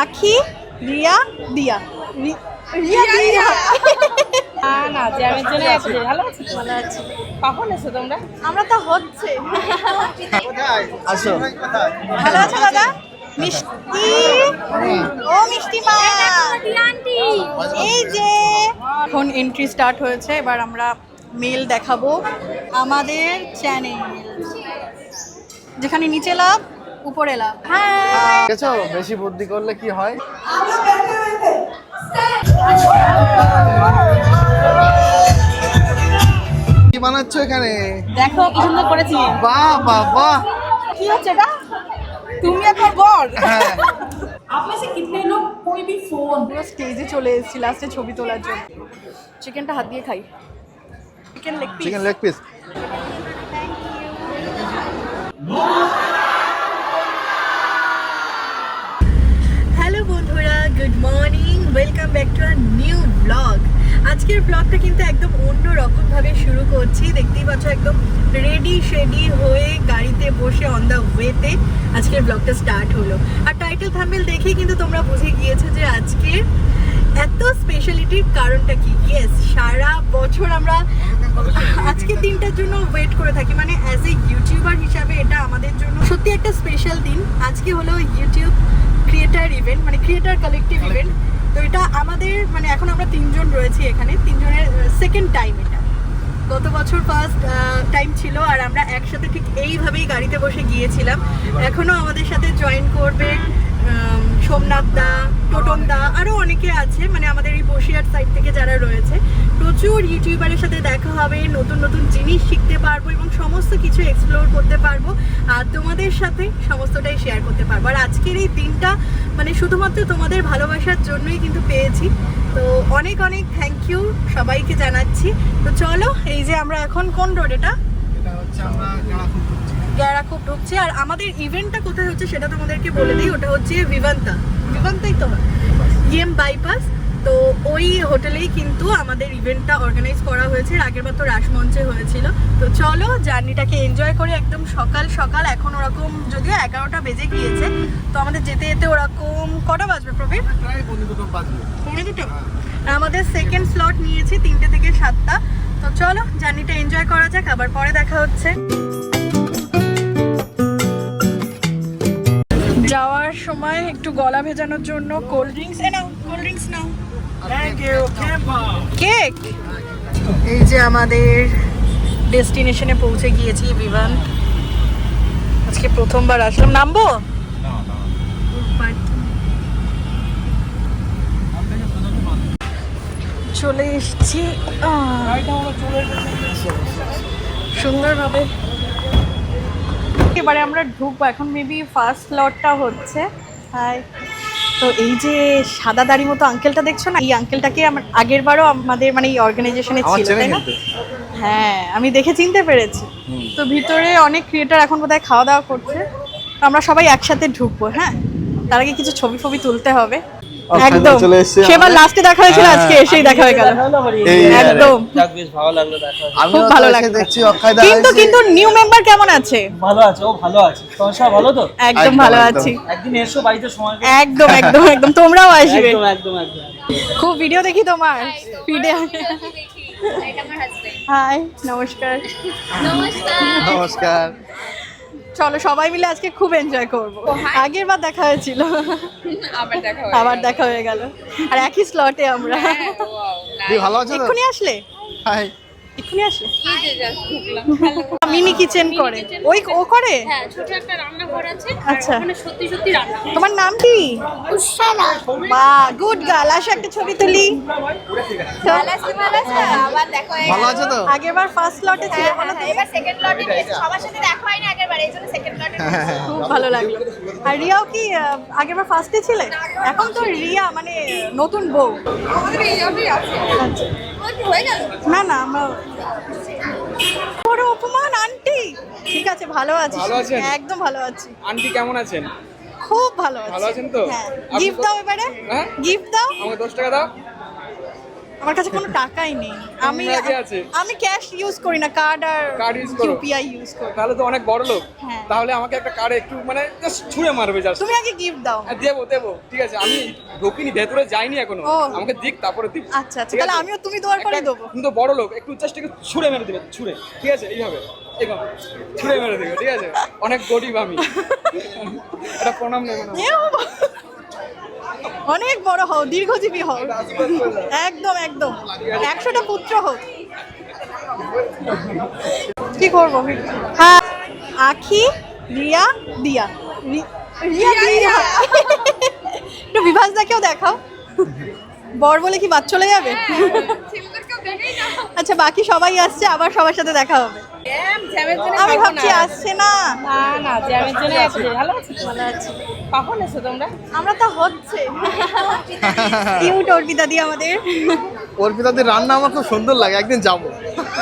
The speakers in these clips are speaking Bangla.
আখি রিয়া দিয়া। রিয়া দিয়া। না না জ্যামের জন্য এত ভালো আছো ভালো আছি। কখন এসো তোমরা? আমরা তো হচ্ছে। আসো। ভালো আছো দাদা? মিষ্টি? ও মিষ্টি মা। এই যে। এখন এন্ট্রি স্টার্ট হয়েছে এবার আমরা মেল দেখাবো আমাদের চ্যানেল যেখানে নিচে লাভ। উপরে লাভ হ্যাঁ। দেখেছ বেশি বুদ্ধি করলে কি হয়? কি বানাচ্ছ এখানে? দেখো কি সুন্দর করেছি। বাহ বাহ বাহ। কি হচ্ছে এটা? তুমি এখন বল। হ্যাঁ। পুরো স্টেজে চলে এসেছি লাস্টে ছবি তোলার জন্য। চিকেনটা হাত দিয়ে খাই। Chicken leg piece chicken leg piece welcome back to our new blog আজকের ব্লগটা কিন্তু একদম অন্য রকম ভাবে শুরু করছি। দেখতেই পাচ্ছ একদম রেডি শেডি হয়ে গাড়িতে বসে অন দ্য ওয়েতে আজকের ব্লগটা স্টার্ট হলো। আর টাইটেল থাম্বেল দেখেই কিন্তু তোমরা বুঝে গিয়েছো যে আজকে এত স্পেশালিটির কারণটা কি? ইয়েস সারা বছর আমরা আজকের দিনটার জন্য ওয়েট করে থাকি। মানে অ্যাজ এ ইউটিউবার হিসাবে এটা আমাদের জন্য সত্যি একটা স্পেশাল দিন। আজকে হলো ইউটিউব ক্রিয়েটার ইভেন্ট মানে ক্রিয়েটার কালেকটিভ ইভেন্ট তো এটা আমাদের মানে এখন আমরা তিনজন রয়েছি এখানে তিনজনের সেকেন্ড টাইম এটা। গত বছর ফার্স্ট টাইম ছিল আর আমরা একসাথে ঠিক এইভাবেই গাড়িতে বসে গিয়েছিলাম। এখনও আমাদের সাথে জয়েন করবে সোমনাথ দা টোটন দা আরও অনেকে আছে মানে আমাদের এই বসিয়ার সাইড থেকে যারা রয়েছে। প্রচুর ইউটিউবারের সাথে দেখা হবে, নতুন নতুন জিনিস শিখতে পারব এবং সমস্ত কিছু এক্সপ্লোর করতে পারব। আর তোমাদের সাথে সমস্তটাই শেয়ার করতে পারব। আর আজকের এই দিনটা মানে শুধুমাত্র তোমাদের ভালোবাসার জন্যই কিন্তু পেয়েছি। তো অনেক অনেক থ্যাংক ইউ সবাইকে জানাচ্ছি। তো চলো, এই যে আমরা এখন কোন রোড এটা এটা হচ্ছে আমরা গ্যারা খুব ঢুকছে। আর আমাদের ইভেন্টটা কোথায় হচ্ছে সেটা তোমাদেরকে বলে দিই ওটা হচ্ছে ভিভান্তা ভিভান্তাই তো ইএম বাইপাস তো ওই হোটেলেই কিন্তু আমাদের ইভেন্টটা অর্গানাইজ করা হয়েছে। আগের বার তো রাসমঞ্চে হয়েছিল। তো চলো জার্নিটাকে এনজয় করে একদম সকাল সকাল। এখন ওরকম যদিও এগারোটা বেজে গিয়েছে তো আমাদের যেতে যেতে ওরকম কটা বাজবে প্রবীর? পৌনে দুটো আমাদের সেকেন্ড স্লট নিয়েছি তিনটে থেকে সাতটা। তো চলো জার্নিটা এনজয় করা যাক। আবার পরে দেখা হচ্ছে। সময় একটু গলা ভেজানোর জন্য কোল্ড ড্রিঙ্কস এ নাও কোল্ড ড্রিঙ্কস নাও। কেক এই যে আমাদের ডেস্টিনেশনে পৌঁছে গিয়েছি বিমান। আজকে প্রথমবার আসলাম। নামবো? চলে এসছি সুন্দরভাবে। এবারে আমরা ঢুকবো এখন মেবি ফার্স্ট লটটা হচ্ছে হাই তো এই যে সাদা দাড়ি মতো আঙ্কেলটা দেখছ না? এই আঙ্কেলটাকে আমার আগের বারও আমাদের মানে এই অর্গানাইজেশনে ছিল তাই না? হ্যাঁ আমি দেখে চিনতে পেরেছি। তো ভিতরে অনেক ক্রিয়েটার এখন বোধহয় খাওয়া দাওয়া করছে। তো আমরা সবাই একসাথে ঢুকবো হ্যাঁ? তার আগে কিছু ছবি ফবি তুলতে হবে। একদম। সেবার লাস্টে দেখা হয়েছিল হ্যাঁ। আজকে এসেই দেখা হয়ে গেল। একদম। বেশ ভালো লাগল দেখা হয়ে। খুব ভালো লাগছে দেখছি অক্ষয় দা কিন্তু কিন্তু নিউ মেম্বার কেমন আছে? ভালো আছে ও ভালো আছে। তোমার সব ভালো তো? একদম একদম, ভালো একদম। আছি। একদিন এসো বাড়িতে সময় একদম একদম একদম। তোমরাও আসবে। একদম একদম একদম। খুব ভিডিও দেখি তোমার। ফিডে হাই নমস্কার। নমস্কার। চলো সবাই মিলে আজকে খুব এনজয় করব। আগের বার দেখা হয়েছিল। আবার দেখা আবার দেখা হয়ে গেল। আর একই স্লটে আমরা। তুই ভালো আছো এক্ষুনি আসলে? হাই এক্ষুনি আসলে। মিনি কিচেন করে। ওই ও করে? হ্যাঁ ছোট একটা রান্নাঘর আছে আচ্ছা। ওখানে সত্যি সত্যি রান্না তোমার নাম কি? বা গুড গার্ল আসো একটা ছবি তুলি। আবার দেখা ভালো আছো তো? আগেরবার ফার্স্ট স্লটে ছিল বলো তো? এবার সেকেন্ড লটে সবার সাথে দেখা হয়নি আগের বার এই জন্য সেকেন্ড লটে খুব ভালো লাগল। আর রিয়াও কি আগেরবার ফার্স্টে ছিলে? এখন তো রিয়া মানে নতুন বউ। আমাদের এই আছে। হয়ে গেল না না আমরা বড় অপমান আন্টি। ঠিক আছে ভালো আছি ভালো আছেন? একদম ভালো আছি। আন্টি কেমন আছেন? খুব ভালো আছি। ভালো আছেন তো? হ্যাঁ আপনি গিফট তো- দাও এবারে। হ্যাঁ? গিফট দাও। আমাকে দশ টাকা দাও। আমার কাছে কোনো টাকাই নেই। আমি। আমি ক্যাশ ইউজ করি না কার্ড আর Card use করো? ইউপিআই ইউজ করি। তাহলে তো অনেক বড় লোক হ্যাঁ। তাহলে আমাকে একটা কার্ড একটু মানে জাস্ট ছুঁড়ে মারবে জাস্ট তুমি আগে গিফট দাও। দেবো দেবো। ঠিক আছে আমি ঢুকিনি ভেতরে যাইনি এখনও। আমাকে দিক তারপরে দিব। আচ্ছা আচ্ছা তাহলে আমিও তুমি দেওয়ার পরে দেবো। কিন্তু বড় লোক একটু জাস্ট একটু ছুঁড়ে মেরে দিবে ছুঁড়ে। ঠিক আছে এইভাবে। এইভাবে ছুঁড়ে মেরে দিবে ঠিক আছে? অনেক গরিব আমি। এটা প্রণাম নেবে না এ বাবা। অনেক বড় হও দীর্ঘজীবী হও। একদম একদম। একশোটা পুত্র হোক। কি করব? হ্যাঁ আখি রিয়া দিয়া। রি- রিয়া দিয়া। একটু বিভাস দাকেও দেখাও। বর বলে কি বাদ চলে যাবে? আচ্ছা বাকি সবাই আসছে আবার সবার সাথে দেখা হবে। আমি ভাবছি আসছে না। না না জ্যামের জন্য ভালো আছো? ভালো আছে। কখন এসো তোমরা? আমরা তো হচ্ছে। কিউট অর্পিতা দি আমাদের। অর্পিতাদের রান্না আমার খুব সুন্দর লাগে একদিন যাব।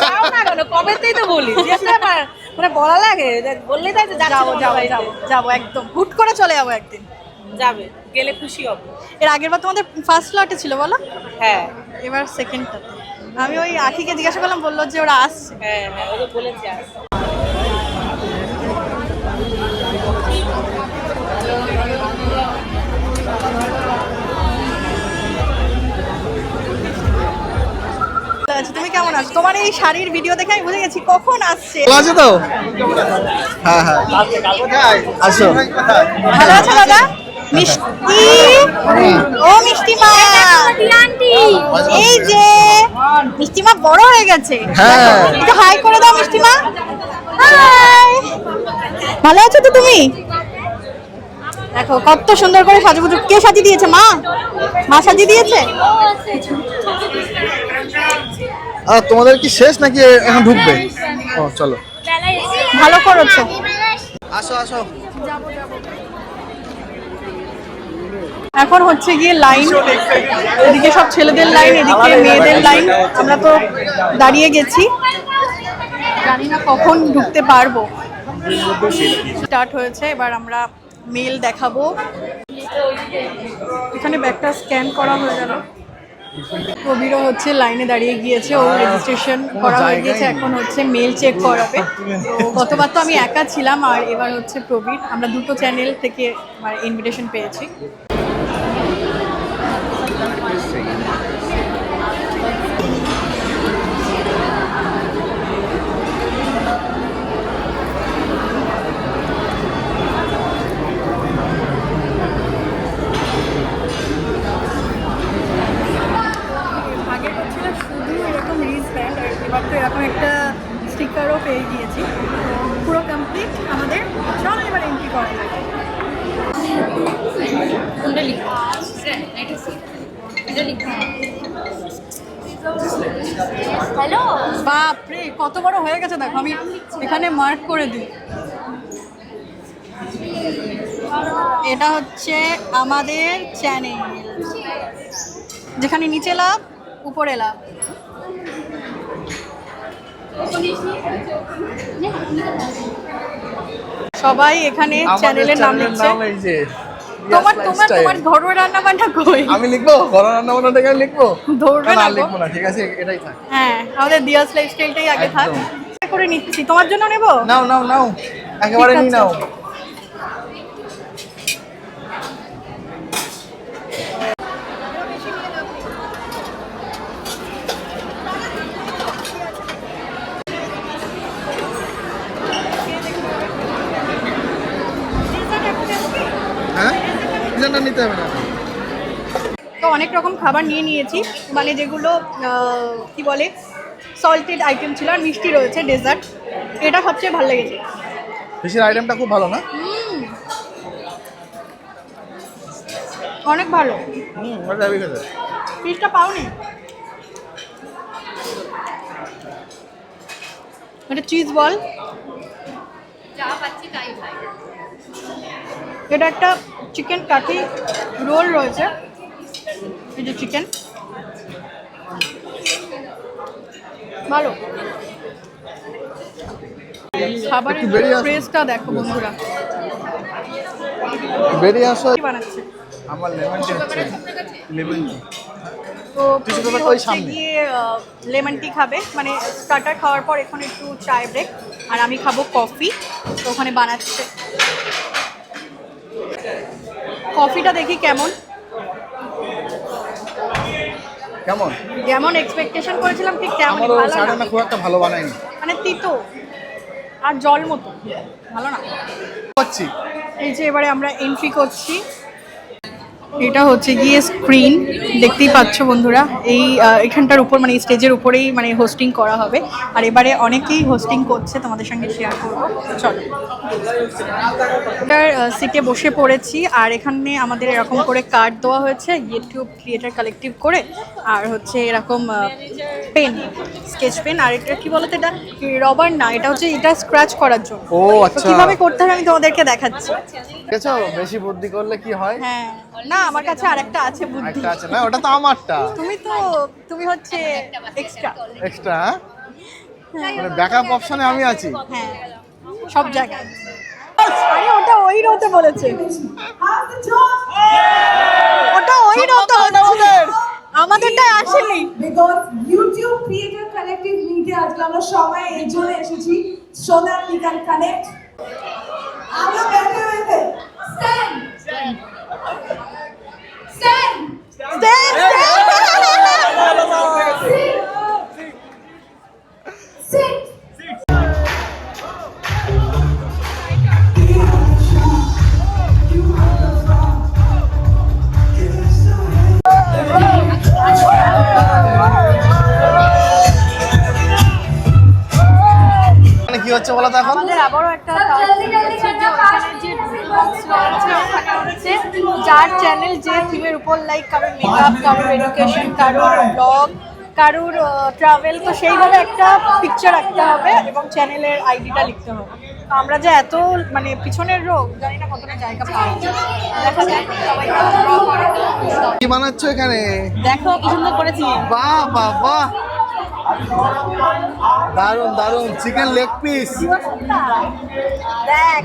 যাও না কেন? কবেতেই তো বলি। মানে বলা লাগে দেখ- বললেই তাই যাব যাব যাব যাব একদম। হুট করে চলে যাব একদিন। যাবে গেলে খুশি হব। এর আগের বার তোমাদের ফার্স্ট লটে ছিল বলো? হ্যাঁ। এবার সেকেন্ডটাতে আমি ওই আখিকে জিজ্ঞাসা করলাম বলল যে ওরা আসছে। হ্যাঁ হ্যাঁ ও তো বলেছি আজ তুমি কেমন আছো? তোমার এই শাড়ির ভিডিও দেখে আমি বুঝে গেছি কখন আসছে। ভালো আছে তো? হ্যাঁ হ্যাঁ। আসো। ভালো আছো দাদা? মিষ্টি? ও মিষ্টি মা। এই যে মিষ্টি মা বড় হয়ে গেছে। হ্যাঁ। হাই করে দাও মিষ্টি মা। হাই ভালো আছো তো তুমি? দেখো কত সুন্দর করে সাজুগুজু। কে সাজিয়ে দিয়েছে মা? মা সাজিয়ে দিয়েছে? আর তোমাদের কি শেষ নাকি এখন ঢুকবে? ও চলো। ভালো করেছ। আসো আসো। এখন হচ্ছে গিয়ে লাইন। এদিকে সব ছেলেদের লাইন এদিকে মেয়েদের লাইন। আমরা তো দাঁড়িয়ে গেছি। জানি না কখন ঢুকতে পারব। স্টার্ট হয়েছে এবার আমরা মেল দেখাবো। এখানে ব্যাগটা স্ক্যান করা হয়ে গেল। কবিরও হচ্ছে লাইনে দাঁড়িয়ে গিয়েছে ও রেজিস্ট্রেশন করা হয়ে গিয়েছে এখন হচ্ছে মেল চেক করাবে। তো গতবার তো আমি একা ছিলাম আর এবার হচ্ছে প্রবীর। আমরা দুটো চ্যানেল থেকে আমার ইনভিটেশন পেয়েছি আগে হচ্ছিল শুধু এরকম রিজ ব্যান্ড আর এবার তো এরকম একটা স্টিকারও পেয়ে গিয়েছি তো পুরো কমপ্লিট আমাদের। চলো এবার এন্ট্রি করা হ্যালো? বাপরে কত বড় হয়ে গেছে দেখো আমি এখানে মার্ক করে দিই। এটা হচ্ছে আমাদের চ্যানেল যেখানে নিচে লাভ উপরে লাভ। সবাই এখানে চ্যানেলের নাম লিখছে। তোমার তোমার তোমার ঘরোয়া রান্না বান্না কই? আমি লিখব? ঘরোয়া রান্না বান্নাটা থেকে আমি লিখব? ধরবে না। লিখব না ঠিক আছে এটাই থাক। হ্যাঁ আমাদের দিয়াস লাইফস্টাইলটাই আগে থাক। করে নিচ্ছি। তোমার জন্য নেব? নাও নাও নাও। একেবারে নি নিয়ে নাও হ্যাঁ পিজাটা নিতে হবে না তো অনেক রকম খাবার নিয়ে নিয়েছি। মানে যেগুলো কি বলে সল্টেড আইটেম ছিল আর মিষ্টি রয়েছে ডেজার্ট এটা সবচেয়ে ভালো লেগেছে। ফিশের আইটেমটা খুব ভালো না? অনেক ভালো। হুম ফিশটা পাওনি? এটা চিজ বল এটা একটা চিকেন কাঠি রোল রয়েছে। এই যে চিকেন ভালো। খাবারের বেরিয়ে দেখো বন্ধুরা। বেরিয়ে আসো। কি বানাচ্ছে? আমার লেমন টি হচ্ছে। লেমন টি তো ওই সামনে। গিয়ে লেমন টি খাবে। মানে স্টার্টার খাওয়ার পর এখন একটু চায় ব্রেক আর আমি খাব কফি তো ওখানে বানাচ্ছে। কফিটা দেখি কেমন। কেমন? যেমন এক্সপেকটেশন করেছিলাম ঠিক তেমন আমারও ভালো না। সাড়ে না। খুব একটা ভালো বানায়নি। মানে তিতো আর জল মতো ভালো না। করছি এই যে এবারে আমরা এন্ট্রি করছি। এটা হচ্ছে গিয়ে স্ক্রিন দেখতেই পাচ্ছ বন্ধুরা। এই এখানটার উপর মানে স্টেজের উপরেই মানে হোস্টিং করা হবে। আর এবারে অনেকেই হোস্টিং করছে তোমাদের সঙ্গে শেয়ার করব। চলো। এটার সিটে বসে পড়েছি আর এখানে আমাদের এরকম করে কার্ড দেওয়া হয়েছে ইউটিউব ক্রিয়েটার কালেকটিভ করে। আর হচ্ছে এরকম পেন স্কেচ পেন আর এটা কি বলতো এটা? রবার না এটা হচ্ছে এটা স্ক্র্যাচ করার জন্য। ও আচ্ছা। কীভাবে করতে হবে আমি তোমাদেরকে দেখাচ্ছি। বেশি বুদ্ধি করলে কি হয়? হ্যাঁ। না আমার কাছে আরেকটা আছে বুদ্ধি। একটা আছে না ওটা তো আমারটা। তুমি তো তুমি হচ্ছে এক্সট্রা এক্সট্রা মানে ব্যাকআপ অপশনে আমি আছি। হ্যাঁ সব জায়গায়। আরে ওটা ওই রোতে বলেছে। ওটা ওই রোতে হচ্ছে। আমাদেরটা আসেনি। বিকজ ইউটিউব ক্রিয়েটর কালেক্টিভ মিটে আজকে আমরা সবাই এই জন্য এসেছি। So that we can connect আমরা ব্যাঠে হয়েছে স্ট্যান্ড স্ট্যান্ড সিট হচ্ছে বলো তো এখন? আমাদের আবারও একটা যার চ্যানেল যে থিমের উপর লাইক কারোর মেকআপ কারোর এডুকেশন কারোর ব্লগ কারোর ট্রাভেল তো সেইভাবে একটা পিকচার রাখতে হবে এবং চ্যানেলের আইডিটা লিখতে হবে। তো আমরা যে এত মানে পিছনের রোগ জানি না কতটা জায়গা পাই দেখা করে। কি বানাচ্ছ এখানে? দেখো কি সুন্দর করেছি। বাহ বাহ বাহ। দারুণ দারুণ চিকেন লেগ পিস দেখ।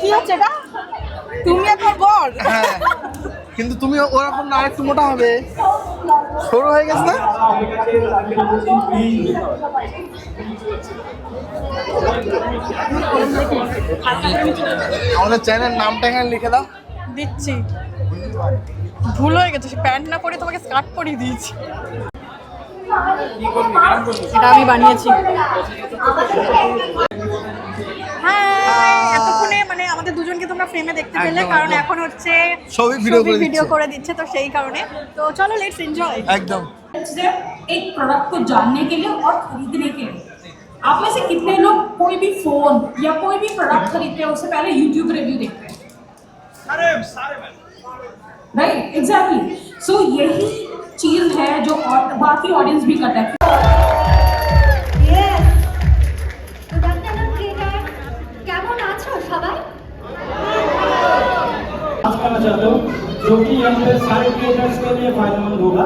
কি হচ্ছে এটা? তুমি এখন বল। হ্যাঁ। কিন্তু তুমি ওরকম না আরেকটু মোটা হবে। সরু হয়ে গেছে না? আমাদের চ্যানেল নামটা এখানে লিখে দাও। দিচ্ছি। ভুল হয়ে গেছে। সে প্যান্ট না পরে তোমাকে স্কার্ট পরিয়ে দিয়েছি। এটা আমি বানিয়েছি হ্যাঁ এতক্ষণে মানে আমাদের দুজনকে তোমরা ফ্রেমে দেখতে পেলে একদম, কারণ একদম। এখন হচ্ছে সবই video করে ভিডিও দিচ্ছে। করে দিচ্ছে তো সেই কারণে তো চলো লেটস এনজয় একদম एक प्रोडक्ट को जानने के लिए और खरीदने के लिए आप में से कितने लोग कोई भी फोन या कोई भी प्रोडक्ट खरीदते हैं उससे पहले यूट्यूब रिव्यू देखते हैं राइट एग्जैक्टली सो यही चीज़ है जो बाकी ऑडियंस भी करता है। जो कि सारे क्रिएटर्स के लिए फ़ायदेमंद होगा।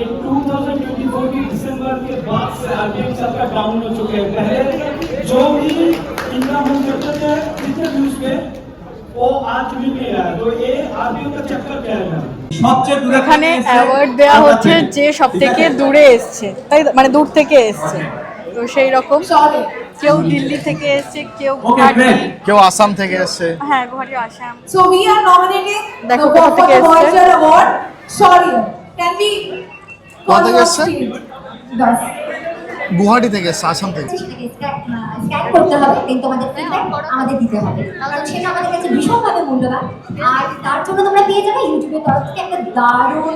एक 2024 की दिसंबर के बाद से आरबीएम सबका डाउन हो चुके हैं। पहले जो भी इनका हम करते थे जितने पे? এখানে অ্যাওয়ার্ড দেওয়া হচ্ছে যে সব থেকে দূরে এসছে। তাই মানে দূর থেকে এসছে। তো সেই রকম কেউ দিল্লি থেকে এসছে কেউ কেউ আসাম থেকে এসছে। হ্যাঁ Guwahati Assam. Sorry can be কোথা থেকে এসছে। গুয়াহাটি থেকে এসছে আসাম থেকে। স্ক্যান করতে হবে দেন তোমাদের ফিডব্যাক আমাদের দিতে হবে। কারণ সেটা আমাদের কাছে ভীষণভাবে মূল্যবান। আর তার জন্য তোমরা পেয়ে যাবে ইউটিউবের তরফ থেকে একটা দারুণ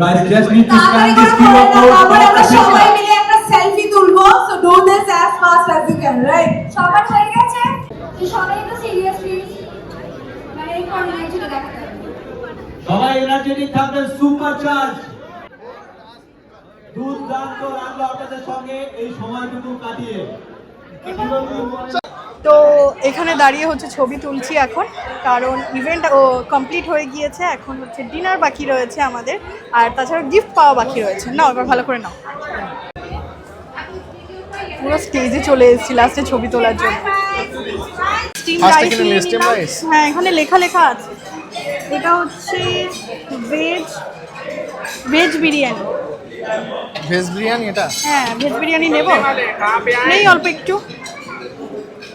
guys just need to scan this QR code আমরা. সবাই মিলে একটা সেলফি তুলবো fast as you can right সবার হয়ে গেছে? তো সবাই সিরিয়াসলি মানে এই কর্নারে দেখাতে। সবাই এনার্জেটিক থাকবেন সুপার চার্জ দুর্দান্ত রান্না আপনাদের সঙ্গে এই সময়টুকু কাটিয়ে। তো এখানে দাঁড়িয়ে হচ্ছে ছবি তুলছি এখন কারণ ইভেন্ট ও কমপ্লিট হয়ে গিয়েছে এখন হচ্ছে ডিনার বাকি রয়েছে আমাদের আর তাছাড়া গিফট পাওয়া বাকি রয়েছে। নাও এবার ভালো করে নাও। পুরো স্টেজে চলে এসেছি লাস্টে ছবি তোলার জন্য? হ্যাঁ এখানে লেখা লেখা আছে। এটা হচ্ছে veg veg biryani veg biryani এটা হ্যাঁ ভেজ বিরিয়ানি নেব নেই অল্প একটু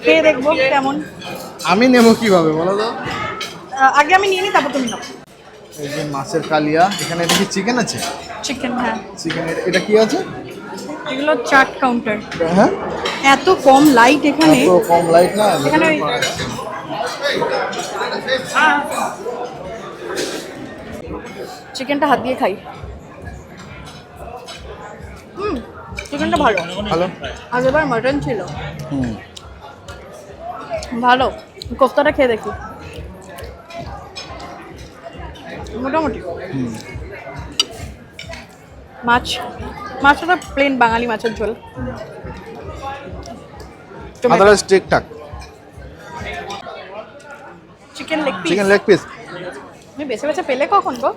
খেয়ে দেখব কেমন আমি নেব কীভাবে বলো তো আগে আমি নিয়ে নিই তারপর তুমি নাও এই যে মাছের কালিয়া এখানে এটা কি চিকেন আছে চিকেন হ্যাঁ চিকেন এটা কি আছে এগুলো চাট কাউন্টার হ্যাঁ এত কম লাইট এখানে এত কম লাইট না এখানে ওই- চিকেনটা হাত দিয়ে খাই। হুম চিকেনটা ভালো। ভালো? আগেবার মাটন ছিল। হুম। ভালো। কোফতাটা খেয়ে দেখি। মোটামুটি। মাছ মাছটা প্লেন বাঙালি মাছের ঝোল। আদারওয়াইজ ঠিকঠাক chicken leg piece chicken leg piece তুমি বেছে বেছে পেলে কখন গো?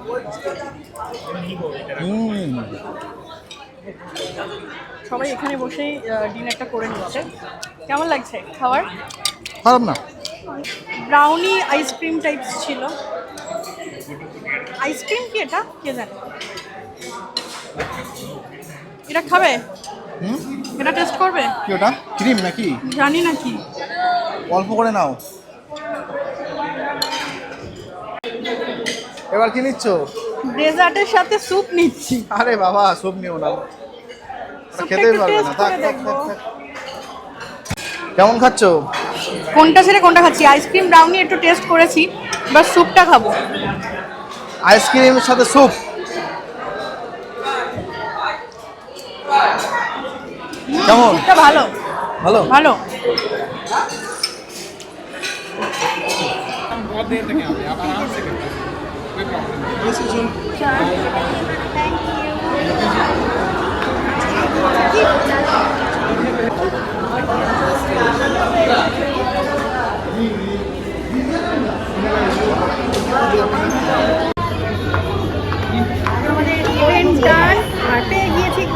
সবাই এখানে বসেই ডিনারটা করে নিচ্ছে কেমন লাগছে খাবার খারাপ না। ব্রাউনি আইসক্রিম টাইপস ছিল। আইসক্রিম কি এটা? কে জানে? এটা খাবে? এটা টেস্ট করবে? কি ওটা? ক্রিম নাকি? জানি না কি। অল্প করে নাও। এবার কি নিচ্ছ? ডেজার্টের সাথে স্যুপ নিচ্ছি। আরে বাবা স্যুপ নিও না। খেতেই পারবে না। থাক। কেমন খাচ্ছ? কোনটা ছেড়ে কোনটা খাচ্ছি? আইসক্রিম ব্রাউনি একটু টেস্ট করেছি বা স্যুপটা খাব। আইসক্রিমের সাথে স্যুপ? কেমন? ভালো। ভালো? ভালো।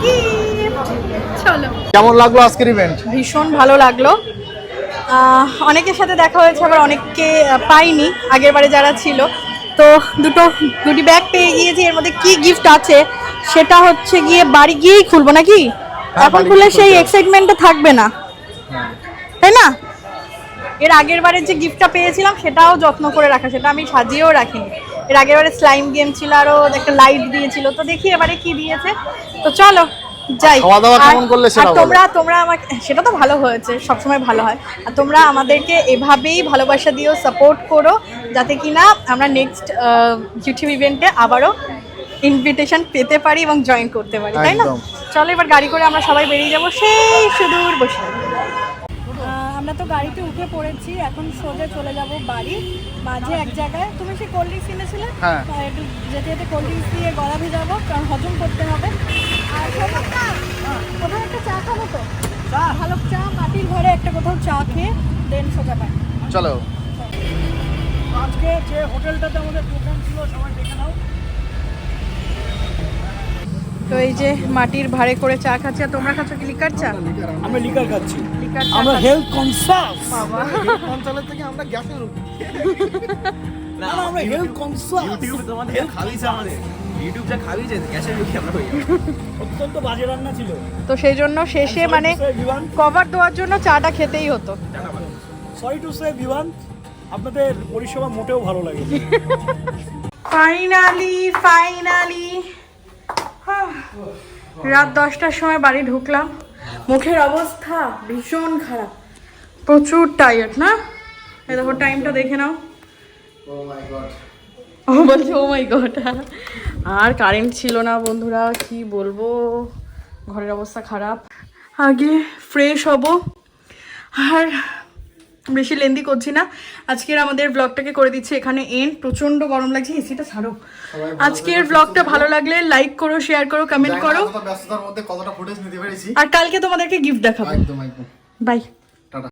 গিফট চলো কেমন লাগল আজকের ইভেন্ট ভীষণ ভালো লাগল। অনেকের সাথে দেখা হয়েছে আবার অনেককে পাইনি। আগের বারে যারা ছিল তো দুটো দুটি ব্যাগ পেয়ে গিয়েছি এর মধ্যে কি গিফট আছে সেটা হচ্ছে গিয়ে বাড়ি গিয়েই খুলবো নাকি? এখন খুলে সেই। এক্সাইটমেন্টটা থাকবে না। তাই না? এর আগের বারের যে গিফটটা পেয়েছিলাম সেটাও যত্ন করে রাখা সেটা আমি সাজিয়েও রাখিনি। এর আগের বারে স্লাইম গেম ছিল আরও একটা লাইট দিয়েছিল তো দেখি এবারে কি দিয়েছে। তো চলো যাই। খাওয়া দাওয়া আর- কেমন করলে সেটা তোমরা তোমরা আমাকে সেটা তো ভালো হয়েছে সবসময় ভালো হয়। আর তোমরা আমাদেরকে এভাবেই ভালোবাসা দিও সাপোর্ট করো। যাতে কিনা আমরা নেক্সট ইউটিউব ইভেন্টে আবারও ইনভিটেশন পেতে পারি এবং জয়েন করতে পারি তাই না? চলো এবার গাড়ি করে আমরা সবাই বেরিয়ে যাব সেই সুদূর বসে। আমরা তো গাড়িতে উঠে পড়েছি এখন সোজা চলে যাব বাড়ি। মাঝে এক জায়গায়। তুমি সে কোল্ড ড্রিঙ্কস কিনেছিলে? হ্যাঁ। একটু যেতে যেতে কোল্ড ড্রিঙ্কস দিয়ে গলা ভেজাবো কারণ হজম করতে হবে। আর কোথাও একটা চা খাব তো? ভালো চা মাটির ঘরে একটা কোথাও চা খেয়ে দেন সোজা বাড়ি। চলো। আজকে যে হোটেলটাতে আমাদের প্রোগ্রাম ছিল সবাই দেখে নাও। তো এই যে মাটির ভাড়ে করে চা খাচ্ছি আর তোমরা খাচ্ছ কি লিকার চা? আমরা লিকার খাচ্ছি। আমরা হেলথ কনসাস বাবা। অঞ্চলের থেকে আমরা গ্যাসের না না, আমরা হেলথ কনসাস ইউটিউব তোমাদের খাবিছে আমাদের। ইউটিউব যা খাবিছে গ্যাসের রুটি আমরা হই অত্যন্ত বাজে রান্না ছিল। তো সেই জন্য শেষে মানে কভার দেওয়ার জন্য চাটা খেতেই হতো। সরি টু সে বিমান আপনাদের পরিষেবা মোটেও ভালো লাগে ফাইনালি ফাইনালি রাত দশটার সময় বাড়ি ঢুকলাম। মুখের অবস্থা ভীষণ খারাপ। প্রচুর টায়ার্ড না? দেখো টাইমটা দেখে নাও। ও বলছে ও মাই গড আর কারেন্ট ছিল না বন্ধুরা, কি বলব? ঘরের অবস্থা খারাপ। আগে ফ্রেশ হব। আর বেশি লেন্দি করছি না। আজকের আমাদের ব্লগটাকে করে দিচ্ছে এখানে এন প্রচণ্ড গরম লাগছে। এসিটা ছাড়ো। আজকের ব্লগটা ভালো লাগলে লাইক করো শেয়ার করো কমেন্ট করো। আর কালকে তোমাদেরকে গিফট দেখাবো। একদম একদম। বাই